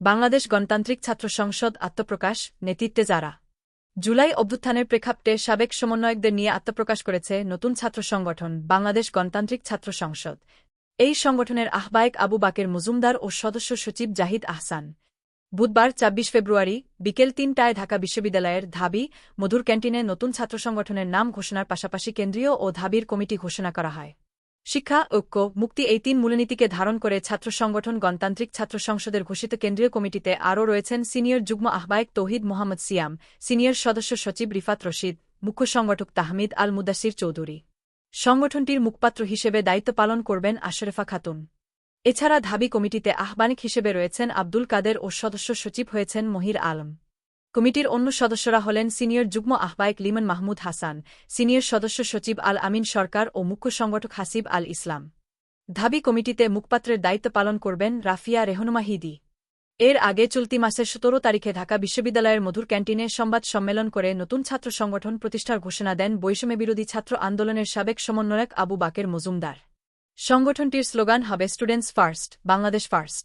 বাংলাদেশ গণতান্ত্রিক ছাত্র সংসদ আত্মপ্রকাশ, নেতৃত্বে যারা। জুলাই অভ্যুত্থানের প্রেক্ষাপটে সাবেক সমন্বয়কদের নিয়ে আত্মপ্রকাশ করেছে নতুন ছাত্র সংগঠন, বাংলাদেশ গণতান্ত্রিক ছাত্র সংসদ। এই সংগঠনের আহ্বায়ক আবু বাকের মজুমদার ও সদস্য সচিব জাহিদ আহসান। বুধবার ২৬ ফেব্রুয়ারি বিকেল তিনটায় ঢাকা বিশ্ববিদ্যালয়ের ধাবি মধুর ক্যান্টিনে নতুন ছাত্র সংগঠনের নাম ঘোষণার পাশাপাশি কেন্দ্রীয় ও ধাবির কমিটি ঘোষণা করা হয়। শিক্ষা, ঐক্য, মুক্তি এই তিন মূলনীতিকে ধারণ করে ছাত্র সংগঠন গণতান্ত্রিক ছাত্র সংসদের ঘোষিত কেন্দ্রীয় কমিটিতে আরও রয়েছেন সিনিয়র যুগ্ম আহ্বায়ক তৌহিদ মোহাম্মদ সিয়াম, সিনিয়র সদস্য সচিব রিফাত রশিদ, মুখ্য সংগঠক তাহমিদ আল মুদাসির চৌধুরী। সংগঠনটির মুখপাত্র হিসেবে দায়িত্ব পালন করবেন আশরেফা খাতুন। এছাড়া ধাবি কমিটিতে আহ্বানিক হিসেবে রয়েছেন আব্দুল কাদের ও সদস্য সচিব হয়েছেন মহির আলম। কমিটির অন্য সদস্যরা হলেন সিনিয়র যুগ্ম আহ্বায়ক লিমন মাহমুদ হাসান, সিনিয়র সদস্য সচিব আল আমিন সরকার ও মুখ্য সংগঠক হাসিব আল ইসলাম। ধাবি কমিটিতে মুখপাত্রের দায়িত্ব পালন করবেন রাফিয়া রেহনুমা হিদি। এর আগে চলতি মাসের সতেরো তারিখে ঢাকা বিশ্ববিদ্যালয়ের মধুর ক্যান্টিনে সংবাদ সম্মেলন করে নতুন ছাত্র সংগঠন প্রতিষ্ঠার ঘোষণা দেন বৈষম্য বিরোধী ছাত্র আন্দোলনের সাবেক সমন্বয়ক আবু বাকের মজুমদার। সংগঠনটির স্লোগান হবে স্টুডেন্টস ফার্স্ট, বাংলাদেশ ফার্স্ট।